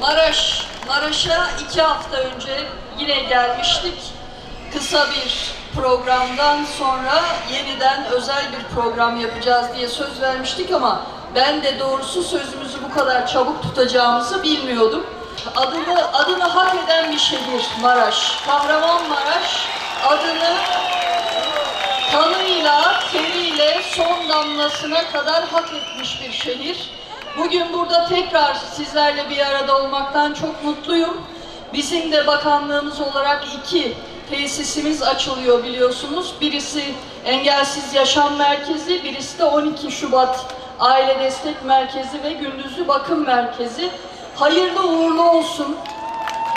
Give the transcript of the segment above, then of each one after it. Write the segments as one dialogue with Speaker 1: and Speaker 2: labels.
Speaker 1: Maraş, Maraş'a iki hafta önce yine gelmiştik. Kısa bir programdan sonra yeniden özel bir program yapacağız diye söz vermiştik ama ben de doğrusu sözümüzü bu kadar çabuk tutacağımızı bilmiyordum. Adını, adını hak eden bir şehir Maraş. Kahramanmaraş adını kanıyla, teriyle son damlasına kadar hak etmiş bir şehir. Bugün burada tekrar sizlerle bir arada olmaktan çok mutluyum. Bizim de bakanlığımız olarak iki tesisimiz açılıyor biliyorsunuz. Birisi Engelsiz Yaşam Merkezi, birisi de 12 Şubat Aile Destek Merkezi ve Gündüzlü Bakım Merkezi. Hayırlı uğurlu olsun.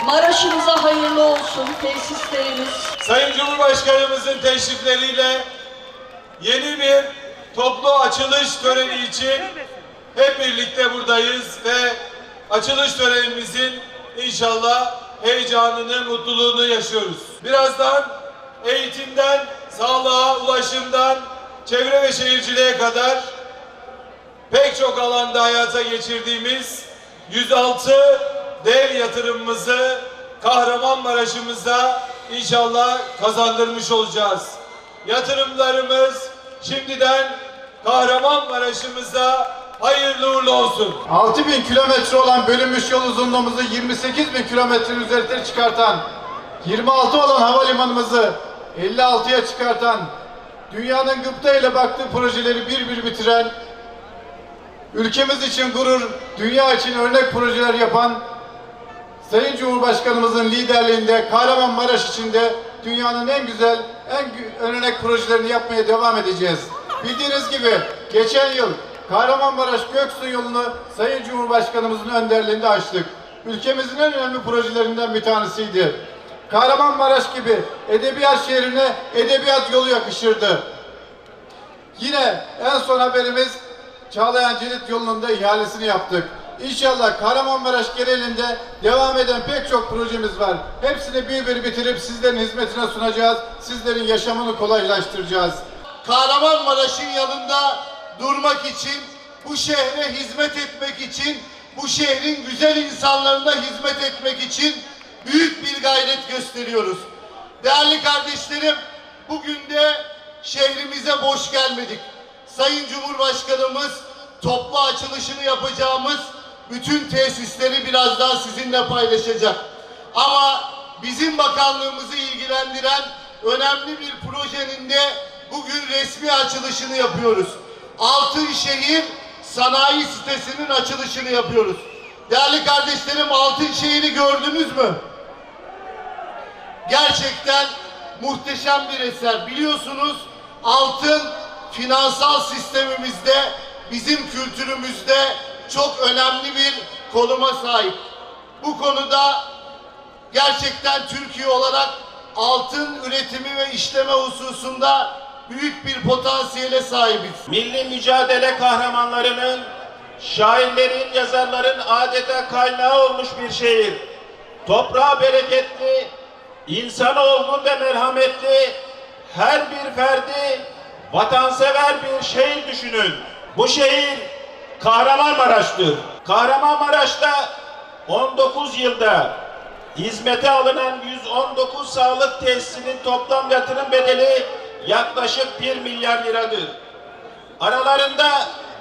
Speaker 1: Maraş'ımıza hayırlı olsun tesislerimiz.
Speaker 2: Sayın Cumhurbaşkanımızın teşrifleriyle yeni bir toplu açılış töreni için hep birlikte buradayız ve açılış törenimizin inşallah heyecanını, mutluluğunu yaşıyoruz. Birazdan eğitimden, sağlığa, ulaşımdan, çevre ve şehirciliğe kadar pek çok alanda hayata geçirdiğimiz 106 dev yatırımımızı Kahramanmaraş'ımıza inşallah kazandırmış olacağız. Yatırımlarımız şimdiden Kahramanmaraş'ımıza hayırlı uğurlu olsun.
Speaker 3: 6000 kilometre olan bölünmüş yol uzunluğumuzu 28 bin kilometre üzerine çıkartan, 26 olan havalimanımızı 56'ya çıkartan, dünyanın gıpta ile baktığı projeleri bir bir bitiren, ülkemiz için gurur, dünya için örnek projeler yapan Sayın Cumhurbaşkanımızın liderliğinde Kahramanmaraş için de dünyanın en güzel, en örnek projelerini yapmaya devam edeceğiz. Bildiğiniz gibi geçen yıl Kahramanmaraş Göksu yolunu Sayın Cumhurbaşkanımızın önderliğinde açtık. Ülkemizin en önemli projelerinden bir tanesiydi. Kahramanmaraş gibi edebiyat şehrine edebiyat yolu yakışırdı. Yine en son haberimiz Çağlayan Cirit yolunun da ihalesini yaptık. İnşallah Kahramanmaraş genelinde devam eden pek çok projemiz var. Hepsini bir bir bitirip sizlerin hizmetine sunacağız. Sizlerin yaşamını kolaylaştıracağız.
Speaker 4: Kahramanmaraş'ın yanında durmak için, bu şehre hizmet etmek için, bu şehrin güzel insanlarına hizmet etmek için büyük bir gayret gösteriyoruz. Değerli kardeşlerim, bugün de şehrimize boş gelmedik. Sayın Cumhurbaşkanımız toplu açılışını yapacağımız bütün tesisleri birazdan sizinle paylaşacak. Ama bizim bakanlığımızı ilgilendiren önemli bir projenin de bugün resmi açılışını yapıyoruz. Altınşehir Sanayi Sitesi'nin açılışını yapıyoruz. Değerli kardeşlerim Altınşehir'i gördünüz mü? Gerçekten muhteşem bir eser. Biliyorsunuz altın finansal sistemimizde, bizim kültürümüzde çok önemli bir konuma sahip. Bu konuda gerçekten Türkiye olarak altın üretimi ve işleme hususunda büyük bir potansiyele sahibiz.
Speaker 5: milli mücadele kahramanlarının, şairlerin, yazarların adeta kaynağı olmuş bir şehir. Toprağı bereketli, insanı olgun ve merhametli, her bir ferdi vatansever bir şehir düşünün. Bu şehir Kahramanmaraş'tır. Kahramanmaraş'ta 19 yılda hizmete alınan 119 sağlık tesisinin toplam yatırım bedeli yaklaşık 1 milyar liradır. Aralarında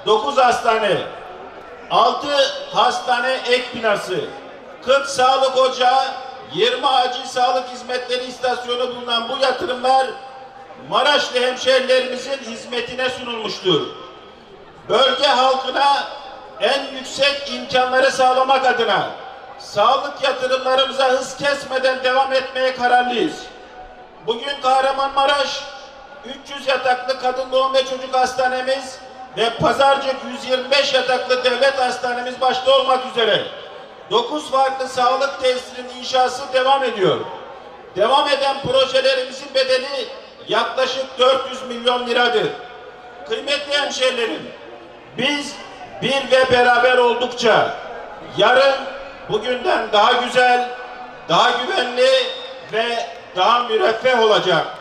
Speaker 5: 9 hastane, 6 hastane ek binası, 40 sağlık ocağı, 20 acil sağlık hizmetleri istasyonu bulunan bu yatırımlar Maraşlı hemşehrilerimizin hizmetine sunulmuştur. Bölge halkına en yüksek imkanları sağlamak adına sağlık yatırımlarımıza hız kesmeden devam etmeye kararlıyız. Bugün Kahramanmaraş 300 yataklı kadın doğum ve çocuk hastanemiz ve Pazarcık 125 yataklı devlet hastanemiz başta olmak üzere 9 farklı sağlık tesisinin inşası devam ediyor. Devam eden projelerimizin bedeli yaklaşık 400 milyon liradır. Kıymetli hemşehrilerim, biz bir ve beraber oldukça yarın bugünden daha güzel, daha güvenli ve daha müreffeh olacak.